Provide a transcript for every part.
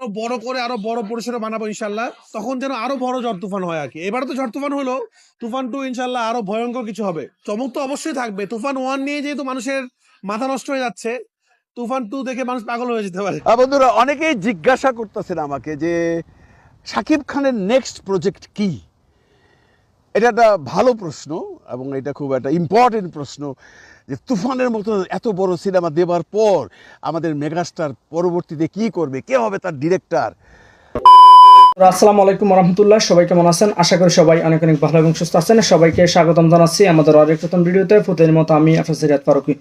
আরও বড় করে আরও বড় পরিসরে বানাবো ইনশাল্লাহ তখন যেন আরও বড় ঝড় তুফান হয় আর কি এবারে তো ঝড় তুফান হলো, তুফান টু ইনশাল্লাহ আরও ভয়ঙ্কর কিছু হবে। চমক তো অবশ্যই থাকবে, তুফান ওয়ান নিয়ে যেহেতু মানুষের মাথা নষ্ট হয়ে যাচ্ছে, তুফান টু দেখে মানুষ পাগল হয়ে যেতে পারে। বন্ধুরা, অনেকেই জিজ্ঞাসা করতেছেন আমাকে যে সাকিব খানের নেক্সট প্রজেক্ট কি? এটা একটা ভালো প্রশ্ন এবং এটা খুব একটা ইম্পর্টেন্ট প্রশ্ন যে তুফানের মতো এত বড় সিনেমা দেবার পর আমাদের মেগাস্টার পরবর্তীতে কি করবে? কে হবে তার ডিরেক্টর আসসালামু আলাইকুম রহমতুল্লাহ, সবাই কেমন আছেন? আশা করি সবাই অনেক অনেক ভালো এবং সুস্থ আছেন। সবাইকে স্বাগতম জানাচ্ছি আমাদের আরেক নতুন ভিডিওতে। প্রতিদিনের মতো আমি আফাসিরাত ফারুকি।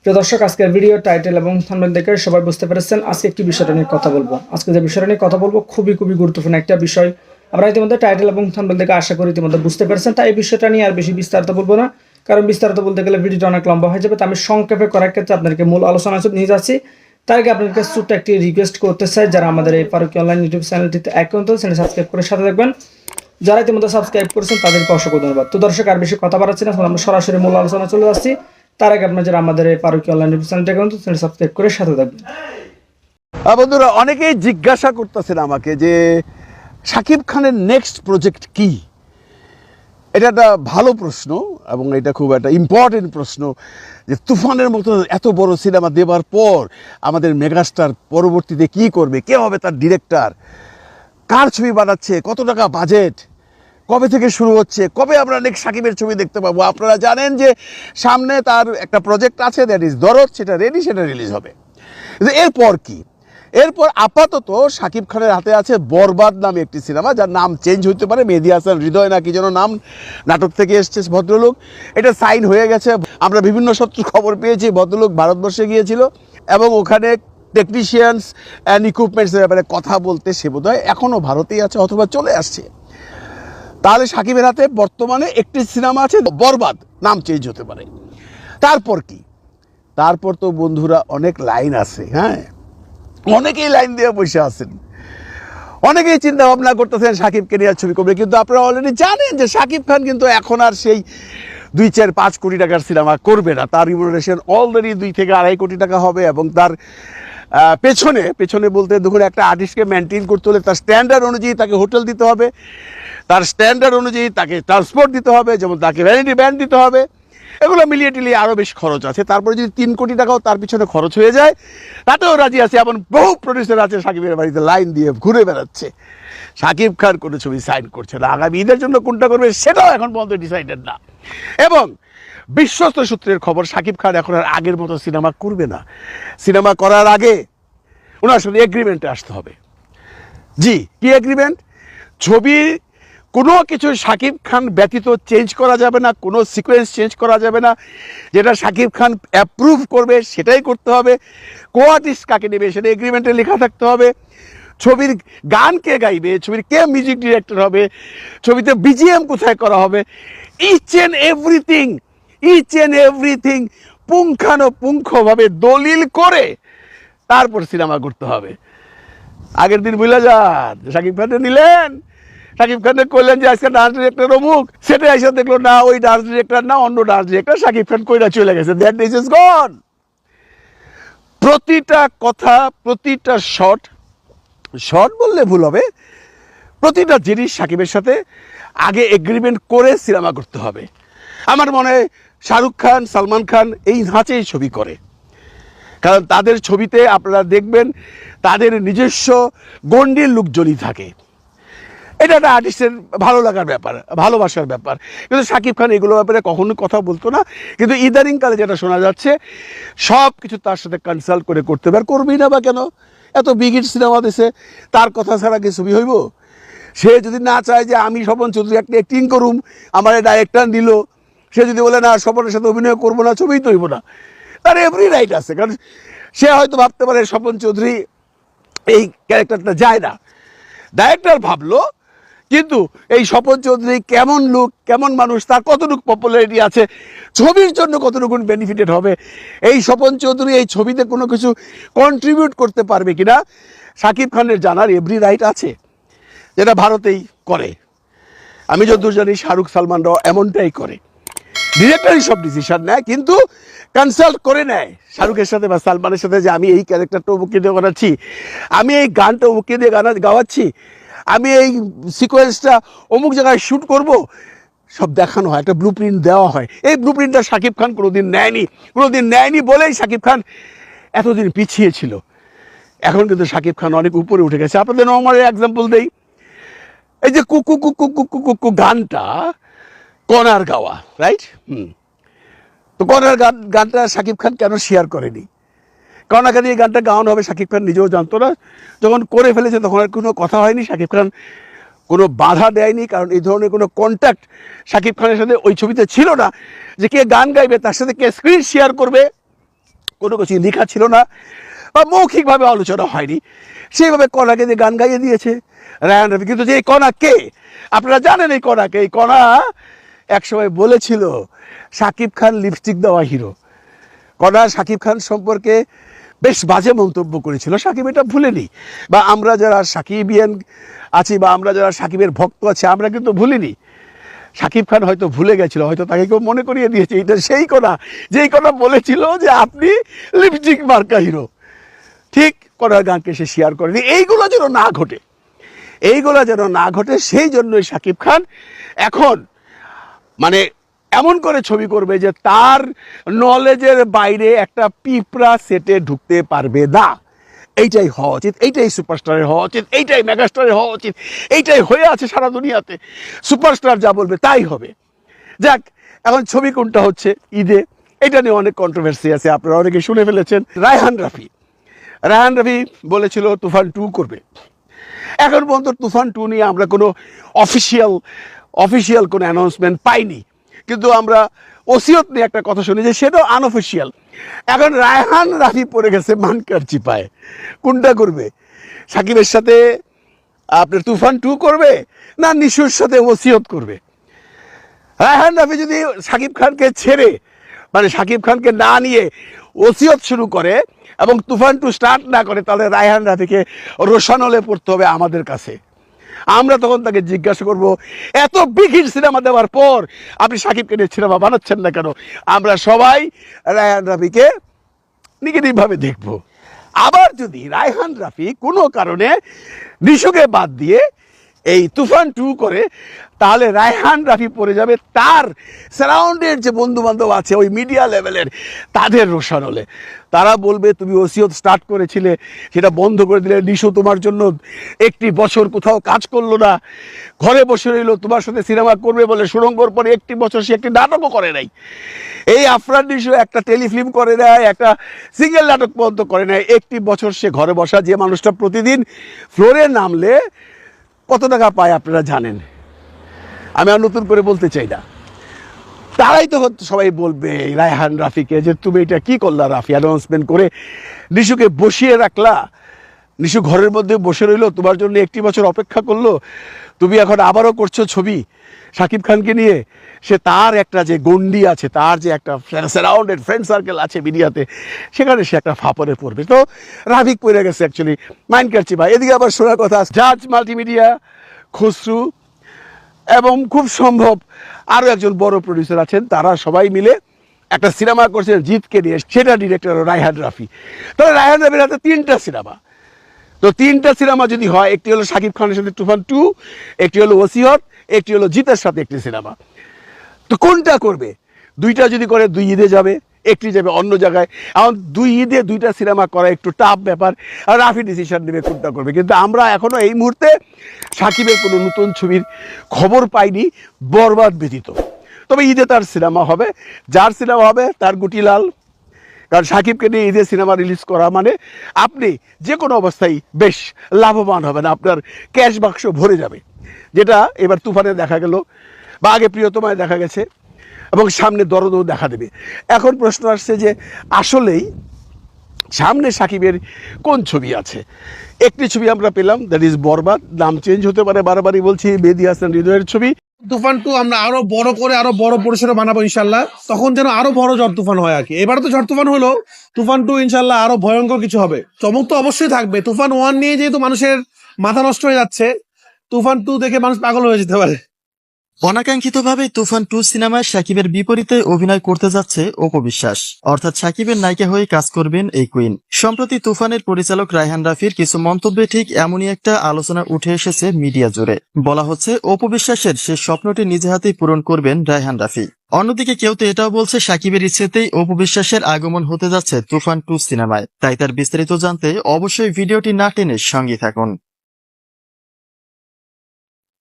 প্রিয় দর্শক, আজকের ভিডিও টাইটেল এবং থাম্বনেল দেখে সবাই বুঝতে পেরেছেন আজকে একটি বিষয়টা নিয়ে কথা বলব। আজকে যে বিষয়টা নিয়ে কথা বলব, খুবই খুবই গুরুত্বপূর্ণ একটা বিষয়। আমরা ইতিমধ্যে টাইটেল এবং থাম্বনেল দেখে আশা করি ইতিমধ্যে বুঝতে পেরেছেন। তাই এই বিষয়টা নিয়ে আর বেশি বিস্তারিত বলব না, কারণ বিস্তারিত বলতে গেলে ভিডিওটা অনেক লম্বা হয়ে যাবে, তো আমি সংক্ষেপে করার ক্ষেত্রে আপনাদেরকে মূল আলোচনা নিয়ে যাচ্ছি। তার আগে আপনাদের কাছে ছোট্ট একটি রিকোয়েস্ট করতে চাই, যারা আমাদের এই ফারুকি অনলাইন ইউটিউব চ্যানেলটিতে অ্যাকাউন্ট চ্যানেল সাবস্ক্রাইব করে সাথে থাকবেন। যারা ইতিমধ্যে সাবস্ক্রাইব করেছেন, তাদেরকে অসংখ্য ধন্যবাদ। তো দর্শক, আর বেশি কথা বাড়াচ্ছি না আমরা সরাসরি মূল আলোচনা চলে যাচ্ছি। তার আগে আপনারা যারা আমাদের এই ফারুকি অনলাইন ইউটিউব চ্যানেলটি অ্যাকাউন্ট চ্যানেল সাবস্ক্রাইব করে সাথে থাকবেন। বন্ধুরা, অনেকেই জিজ্ঞাসা করতেছেন আমাকে যে শাকিব খানের নেক্সট প্রজেক্ট কি? এটা একটা ভালো প্রশ্ন এবং এটা খুব একটা ইম্পর্টেন্ট প্রশ্ন যে তুফানের মতো এত বড় সিনেমা দেবার পর আমাদের মেগাস্টার পরবর্তীতে কি করবে? কে হবে তার ডিরেক্টর কার ছবি বানাচ্ছে? কত টাকা বাজেট কবে থেকে শুরু হচ্ছে? কবে আমরা নেক্সট সাকিবের ছবি দেখতে পাবো? আপনারা জানেন যে সামনে তার একটা প্রজেক্ট আছে দ্যাট ইজ দরদ, সেটা রেডি সেটা রিলিজ হবে। এরপর কি? এরপর আপাতত শাকিব খানের হাতে আছে বরবাদ নামে একটি সিনেমা, যার নাম চেঞ্জ হতে পারে, মেহেদি হাসান হৃদয় না কি যেন নাম, নাটক থেকে এসছে ভদ্রলোক। এটা সাইন হয়ে গেছে, আমরা বিভিন্ন সূত্র খবর পেয়েছি, ভদ্রলোক ভারতবর্ষে গিয়েছিল, এবং ওখানে টেকনিশিয়ানস অ্যান্ড ইকুইপমেন্টসের ব্যাপারে কথা বলতে সে বোধহয় এখনও ভারতেই আছে অথবা চলে আসছে। তাহলে সাকিবের হাতে বর্তমানে একটি সিনেমা আছে, বরবাদ, নাম চেঞ্জ হতে পারে। তারপর কি? তারপর তো বন্ধুরা অনেক লাইন আছে হ্যাঁ? অনেকেই লাইন দিয়ে বসে আছেন। অনেকেই চিন্তা ভাবনা করতেছেন সাকিবকে নিয়ে ছবি করবে, কিন্তু আপনারা অলরেডি জানেন যে সাকিব খান কিন্তু এখন আর সেই দুই চার পাঁচ কোটি টাকার সিনেমা করবে না। তার রিমুনারেশন অলরেডি দুই থেকে আড়াই কোটি টাকা হবে এবং তার পেছনে পেছনে বলতে দেখুন একটা আর্টিস্টকে মেনটেন করতে হলে তার স্ট্যান্ডার্ড অনুযায়ী তাকে হোটেল দিতে হবে। তার স্ট্যান্ডার্ড অনুযায়ী তাকে ট্রান্সপোর্ট দিতে হবে, যেমন তাকে ভ্যানিটি ব্যান্ড দিতে হবে। এগুলো মিলিয়ে টিলিয়ে আরও বেশ খরচ আছে। তারপরে যদি তিন কোটি টাকাও তার পিছনে খরচ হয়ে যায়, তাতেও রাজি আছে এমন বহু প্রডিউসার আছে সাকিবের বাড়িতে লাইন দিয়ে ঘুরে বেড়াচ্ছে। সাকিব খান কোনো ছবি সাইন করছে না। আগামী ঈদের জন্য কোনটা করবে সেটাও এখন পর্যন্ত ডিসাইডেড না। এবং বিশ্বস্ত সূত্রের খবর, সাকিব খান এখন আর আগের মতো সিনেমা করবে না। সিনেমা করার আগে ওনার সাথে এগ্রিমেন্টে আসতে হবে। জি, কি এগ্রিমেন্ট ছবি কোনো কিছু সাকিব খান ব্যতীত চেঞ্জ করা যাবে না, কোনো সিকোয়েন্স চেঞ্জ করা যাবে না। যেটা সাকিব খান অ্যাপ্রুভ করবে, সেটাই করতে হবে। কো আর্টিস্ট কাকে নেবে, সেটা এগ্রিমেন্টে লেখা থাকতে হবে। ছবির গান কে গাইবে, ছবির কে মিউজিক ডিরেক্টর হবে, ছবিতে বিজিএম কোথায় করা হবে each and everything each and everything পুঙ্খানুপুঙ্খভাবে দলিল করে তারপর সিনেমা করতে হবে। আগের দিন বুঝলে যান, সাকিব খানটা নিলেন। সাকিব খানকে করলেন যে, আজকে ডান্স ডিরেক্টর অমুক সেটা এসে দেখল, না, ওই ডান্স ডিরেক্টর না, অন্য ডান্স ডিরেক্টর সাকিব খান কইরা চলে গেছে। দ্যাট ইজ ইজ গন প্রতিটা কথা, প্রতিটা শট শট বললে ভুল হবে, প্রতিটা জিনিস সাকিবের সাথে আগে এগ্রিমেন্ট করে সিনেমা করতে হবে। আমার মনে হয় শাহরুখ খান, সালমান খান এই ধাঁচেই ছবি করে। কারণ তাদের ছবিতে আপনারা দেখবেন, তাদের নিজস্ব গণ্ডির লোকজনই থাকে। এটা একটা আর্টিস্টের ভালো লাগার ব্যাপার, ভালোবাসার ব্যাপার। কিন্তু সাকিব খান এগুলো ব্যাপারে কখনো কথা বলতো না। কিন্তু ইদানিংকালে যেটা শোনা যাচ্ছে সব কিছু তার সাথে কনসাল্ট করে করতে হবে। আর করবেই না বা কেন? এত বিগিট সিনেমা দেশে তার কথা ছাড়া কি ছবি হইব? সে যদি না চায় যে আমি স্বপন চৌধুরী একটা অ্যাক্টিং করুম, আমার ডাইরেক্টর নিল সে যদি বলে, না, স্বপনের সাথে অভিনয় করব না, ছবিই তো হইব না। তার এভরি রাইট আছে। কারণ সে হয়তো ভাবতে পারে স্বপন চৌধুরী এই ক্যারেক্টারটা যায় না। ডাইরেক্টর ভাবলো কিন্তু এই স্বপন চৌধুরী কেমন লুক কেমন মানুষ, তার কতটুকু পপুলারিটি আছে, ছবির জন্য কতটুকু বেনিফিটেড হবে, এই স্বপন চৌধুরী এই ছবিতে কোনো কিছু কন্ট্রিবিউট করতে পারবে কিনা, সাকিব খানের জানার এভরি রাইট আছে, যেটা ভারতেই করে। আমি যতদূর জানি শাহরুখ সালমানরাও এমনটাই করে। ডিরেক্টরই সব ডিসিশন নেয়, কিন্তু কনসাল্ট করে নেয় শাহরুখের সাথে বা সালমানের সাথে যে আমি এই ক্যারেক্টারটা অমুকে দিয়ে বানাচ্ছি, আমি এই গানটা অমুকে দিয়ে গানা গাওয়াচ্ছি আমি এই সিকোয়েন্সটা অমুক জায়গায় শ্যুট করব, সব দেখানো হয়, একটা ব্লু দেওয়া হয়। এই ব্লু প্রিন্টটা শাকিব খান কোনোদিন নেয়নি। কোনোদিন নেয়নি বলেই শাকিব খান এতদিন পিছিয়ে ছিল। এখন কিন্তু শাকিব খান অনেক উপরে উঠে গেছে। আপনাদের নর্মাল এক্সাম্পল দেই। এই যে কুকু কুকু কুকু কুকু গানটা, কনার গাওয়া রাইট হুম। তো কনার গান গানটা শাকিব খান কেন শেয়ার করেনি? কনাকে দিয়ে গানটা গাওয়ানো হবে, শাকিব খান নিজেও জানতো না। যখন করে ফেলেছে, তখন আর কোনো কথা হয়নি। শাকিব খান কোনো বাধা দেয়নি, কারণ এই ধরনের কোনো কন্ট্যাক্ট শাকিব খানের সাথে ওই ছবিতে ছিল না। যে কে গান গাইবে, তার সাথে কে স্ক্রিন শেয়ার করবে, কোনো কিছু লেখা ছিল না বা মৌখিকভাবে আলোচনা হয়নি। সেইভাবে কণাকে দিয়ে গান গাইয়ে দিয়েছে, রায়ান রবি কিন্তু যে এই কণা কে? আপনারা জানেন এই কণাকে এই কণা একসময় বলেছিল, শাকিব খান লিপস্টিক দেওয়া হিরো কণা শাকিব খান সম্পর্কে বেশ বাজে মন্তব্য করেছিল, সাকিব এটা ভুলেনি। বা আমরা যারা সাকিবিয়ান আছি বা আমরা যারা সাকিবের ভক্ত আছি, আমরা কিন্তু ভুলিনি। সাকিব খান হয়তো ভুলে গেছিল, হয়তো তাকে কেউ মনে করিয়ে দিয়েছে, এটা সেই কথা, যেই কথা বলেছিল যে আপনি লিপস্টিক মার্কা হিরো ঠিক করার গানকে সে শেয়ার করেনি, এইগুলো যেন না ঘটে। এইগুলো যেন না ঘটে, সেই জন্যই সাকিব খান এখন মানে এমন করে ছবি করবে যে তার নলেজের বাইরে একটা পিঁপড়া সেটে ঢুকতে পারবে না। এইটাই হওয়া উচিত, এইটাই সুপারস্টারের হওয়া উচিত, এইটাই মেগাস্টারের হওয়া উচিত, এইটাই হয়ে আছে সারা দুনিয়াতে। সুপারস্টার যা বলবে তাই হবে। যাক, এখন ছবি কোনটা হচ্ছে? ঈদে। এটা নিয়ে অনেক কন্ট্রোভার্সি আছে, আপনারা অনেকে শুনে ফেলেছেন। রায়হান রাফি। রায়হান রাফি বলেছিল, তুফান টু করবে। এখন পর্যন্ত তুফান টু নিয়ে আমরা কোনো অফিসিয়াল অফিসিয়াল কোনো অ্যানাউন্সমেন্ট পাইনি। কিন্তু আমরা ওসিয়ত নিয়ে একটা কথা শুনি যে সেটাও আনঅফিসিয়াল এখন রায়হান রাফি পড়ে গেছে মানকার চিপায়। কোনটা করবে? সাকিবের সাথে আপনার তুফান টু করবে না নিশুর সাথে ওসিয়ত করবে? রায়হান রাফি যদি সাকিব খানকে ছেড়ে মানে সাকিব খানকে না নিয়ে ওসিয়ত শুরু করে এবং তুফান টু স্টার্ট না করে, তাহলে রায়হান রাফিকে রোশানলে পড়তে হবে আমাদের কাছে। আমরা তখন তাকে জিজ্ঞাসা করব, এত বিঘির সিনেমা দেওয়ার পর আপনি সাকিবকে নিয়ে সিনেমা বানাচ্ছেন না কেন? আমরা সবাই রায়হান রাফিকে নেগেটিভভাবে দেখব। আবার যদি রায়হান রাফি কোনো কারণে নিশুকে বাদ দিয়ে এই তুফান টু করে, তাহলে রায়হান রাফি পড়ে যাবে তার সারাউন্ডের যে বন্ধু বান্ধব আছে ওই মিডিয়া লেভেলের তাদের রোশানলে। তারা বলবে, তুমি ওসিয়ত স্টার্ট করেছিলে, সেটা বন্ধ করে দিলে, নিশু তোমার জন্য একটি বছর কোথাও কাজ করল না। ঘরে বসে রইল, তোমার সাথে সিনেমা করবে বলে সুরঙ্গর পরে একটি বছর সে একটি নাটকও করে নাই। এই আফরান নিশু একটা টেলিফিল্ম করে নেয়, একটা সিঙ্গেল নাটক পর্যন্ত করে নেয়, একটি বছর সে ঘরে বসা যে মানুষটা প্রতিদিন ফ্লোরে নামলে কত টাকা পায় আপনারা জানেন? আমি আর নতুন করে বলতে চাই না। তারাই তো সবাই বলবে রায়হান রাফিকে যে তুমি এটা কি করলা রাফি অ্যানাউন্সমেন্ট করে নিশুকে বসিয়ে রাখলা? নিশু ঘরের মধ্যে বসে রইল, তোমার জন্য একটি বছর অপেক্ষা করল। তুমি এখন আবারও করছ ছবি শাকিব খানকে নিয়ে। সে তার একটা যে গন্ডি আছে, তার যে একটা সারাউন্ডেড ফ্রেন্ড সার্কেল আছে মিডিয়াতে, সেখানে সে একটা ফাপড়ে পড়বে। তো রাভিক পড়ে গেছে অ্যাকচুয়ালি মাইন্ড কাটছি ভাই। এদিকে আবার শোনার কথা জাজ মাল্টিমিডিয়া খসরু এবং খুব সম্ভব আরও একজন বড় প্রডিউসার আছেন, তারা সবাই মিলে একটা সিনেমা করছেন জিতকে নিয়ে। সেটা ডিরেক্টর রায়হান রাফি। তাহলে রায়হান রাফির হাতে তিনটা সিনেমা। তো তিনটা সিনেমা যদি হয়, একটি হলো শাকিব খানের সাথে তুফান টু একটি হলো ওসিহত, একটি হলো জিতের সাথে একটি সিনেমা। তো কোনটা করবে? দুইটা যদি করে, দুই ঈদে যাবে, একটি যাবে অন্য জায়গায়। এখন দুই ঈদে দুইটা সিনেমা করা একটু টাফ ব্যাপার, আর রাফি ডিসিশন নেবে কোনটা করবে। কিন্তু আমরা এখনও এই মুহূর্তে সাকিবের কোনো নতুন ছবির খবর পাইনি, বরবাদ ব্যতীত। তবে ঈদে তার সিনেমা হবে, যার সিনেমা হবে, তার গুটিলাল কারণ সাকিবকে নিয়ে ঈদের সিনেমা রিলিজ করা মানে আপনি যে কোনো অবস্থায় বেশ লাভবান হবেন, আপনার ক্যাশ বাক্স ভরে যাবে। যেটা এবার তুফানে দেখা গেল, বা আগে প্রিয়তমায় দেখা গেছে, এবং সামনে দরদও দেখা দেবে। এখন প্রশ্ন আসছে যে আসলেই সামনে সাকিবের কোন ছবি আছে? একটি ছবি আমরা পেলাম দ্যাট ইজ বরবাদ, নাম চেঞ্জ হতে পারে, বারবারই বলছি, বেদি হাসান হৃদয়ের ছবি। তুফান টু আমরা আরও বড় করে, আরও বড় পরিসরে বানাবো ইনশাল্লাহ তখন যেন আরও বড় ঝড় তুফান হয় আর কি। এবারে তো ঝড় তুফান হলো তুফান টু ইনশাল্লাহ আরও ভয়ঙ্কর কিছু হবে। চমক তো অবশ্যই থাকবে। তুফান ওয়ান নিয়ে যেহেতু মানুষের মাথা নষ্ট হয়ে যাচ্ছে তুফান টু দেখে মানুষ পাগল হয়ে যেতে পারে। অনাকাঙ্ক্ষিতভাবে তুফান টু সিনেমায় সাকিবের বিপরীতে অভিনয় করতে যাচ্ছে অপবিশ্বাস অর্থাৎ সাকিবের নায়িকা হয়ে কাজ করবেন এই কুইন। সম্প্রতি তুফানের পরিচালক রায়হান রাফির কিছু মন্তব্যে ঠিক এমনই একটা আলোচনা উঠে এসেছে মিডিয়া জুড়ে। বলা হচ্ছে অপবিশ্বাসের সে স্বপ্নটি নিজে হাতেই পূরণ করবেন রায়হান রাফি। অন্যদিকে কেউ তো এটাও বলছে, সাকিবের ইচ্ছেতেই অপবিশ্বাসের আগমন হতে যাচ্ছে তুফান টু সিনেমায়। তাই তার বিস্তারিত জানতে অবশ্যই ভিডিওটি না টেনে সঙ্গে থাকুন।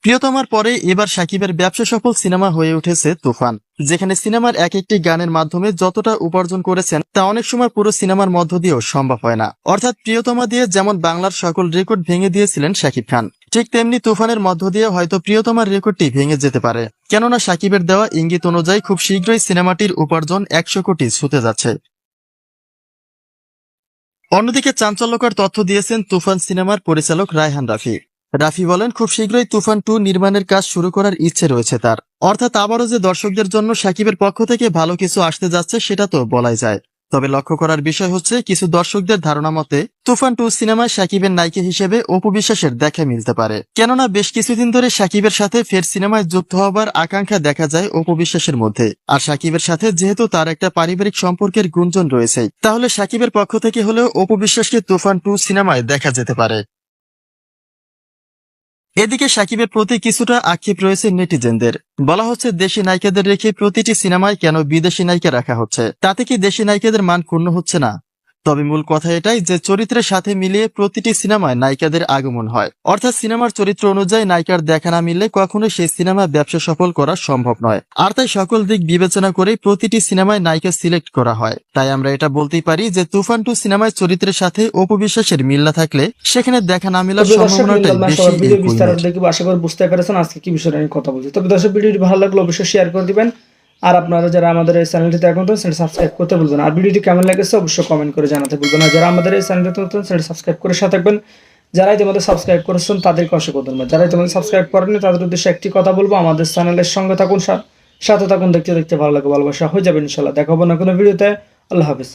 প্রিয়তমার পরে এবার সাকিবের ব্যবসা সফল সিনেমা হয়ে উঠেছে তুফান, যেখানে সিনেমার এক একটি গানের মাধ্যমে যতটা উপার্জন করেছেন তা অনেক সময় পুরো সিনেমার মধ্য দিয়েও সম্ভব হয় না। অর্থাৎ প্রিয়তমা দিয়ে যেমন বাংলার সকল রেকর্ড ভেঙে দিয়েছিলেন শাকিব খান, ঠিক তেমনি তুফানের মধ্য দিয়ে হয়তো প্রিয়তমার রেকর্ডটি ভেঙে যেতে পারে। কেননা সাকিবের দেওয়া ইঙ্গিত অনুযায়ী খুব শীঘ্রই সিনেমাটির উপার্জন একশো কোটি ছুতে যাচ্ছে। অন্যদিকে চাঞ্চল্যকর তথ্য দিয়েছেন তুফান সিনেমার পরিচালক রায়হান রাফি। রাফি বলেন, খুব শীঘ্রই তুফান টু নির্মাণের কাজ শুরু করার ইচ্ছে রয়েছে তার। অর্থাৎ আবারও যে দর্শকদের জন্য সাকিবের পক্ষ থেকে ভালো কিছু আসতে যাচ্ছে, সেটা তো বলাই যায়। তবে লক্ষ্য করার বিষয় হচ্ছে, কিছু দর্শকদের ধারণা মতে, তুফান টু সিনেমায় সাকিবের নায়িকা হিসেবে অপবিশ্বাসের দেখা মিলতে পারে। কেননা বেশ কিছুদিন ধরে সাকিবের সাথে ফের সিনেমায় যুক্ত হবার আকাঙ্ক্ষা দেখা যায় অপবিশ্বাসের মধ্যে। আর সাকিবের সাথে যেহেতু তার একটা পারিবারিক সম্পর্কের গুঞ্জন রয়েছে, তাহলে সাকিবের পক্ষ থেকে হলেও অপবিশ্বাসকে তুফান টু সিনেমায় দেখা যেতে পারে। এদিকে সাকিবের প্রতি কিছুটা আক্ষেপ রয়েছে নেটিজেনদের। বলা হচ্ছে, দেশি নায়িকাদের রেখে প্রতিটি সিনেমায় কেন বিদেশি নায়িকা রাখা হচ্ছে? তাতে কি দেশি নায়িকাদের মান ক্ষুণ্ণ হচ্ছে না? তবে মূল কথা এটাই যে চরিত্রের সাথে মিলিয়ে প্রতিটি সিনেমায় নায়িকাদের আগমন হয়। অর্থাৎ সিনেমার চরিত্র অনুযায়ী নায়িকার দেখা না মিললে কখনোই সেই সিনেমা ব্যবসা সফল করা সম্ভব নয়। আর তাই সকল দিক বিবেচনা করে প্রতিটি সিনেমায় নায়িকা সিলেক্ট করা হয়। তাই আমরা এটা বলতেই পারি যে তুফান টু সিনেমায় চরিত্রের সাথে অপবিশ্বাসের মিল না থাকলে সেখানে দেখা না মেলার সম্ভাবনাটাই বেশি। বিস্তারিত আশা করি বুঝতে পেরেছেন আজকে কি বিষয় নিয়ে কথা বলছি। তবে দর্শক ভিডিওটি ভালো লাগলে অবশ্যই শেয়ার করে দিবেন। আর আপনারা যারা আমাদের এই চ্যানেলটিতে এখন সেটা সাবস্ক্রাইব করতে ভুলবেন আর ভিডিওটি কেমন লেগেছে অবশ্যই কমেন্ট করে জানাতে ভুলবেন না। যারা আমাদের এই চ্যানেলটিতে নতুন, সেটা সাবস্ক্রাইব করে সাথে থাকবেন। যারা ইতিমধ্যে সাবস্ক্রাইব করেছেন, তাদেরকে অসংখ্য ধন্যবাদ। যারা ইতিমধ্যে সাবস্ক্রাইব করেনি তাদের উদ্দেশ্যে একটি কথা বলব, আমাদের চ্যানেলের সঙ্গে থাকুন সাথে থাকুন, দেখতে দেখতে ভালো লাগে ভালোবাসা হয়ে যাবে ইনশাল্লাহ দেখাবো না কোনো ভিডিওতে। আল্লাহ হাফিজ।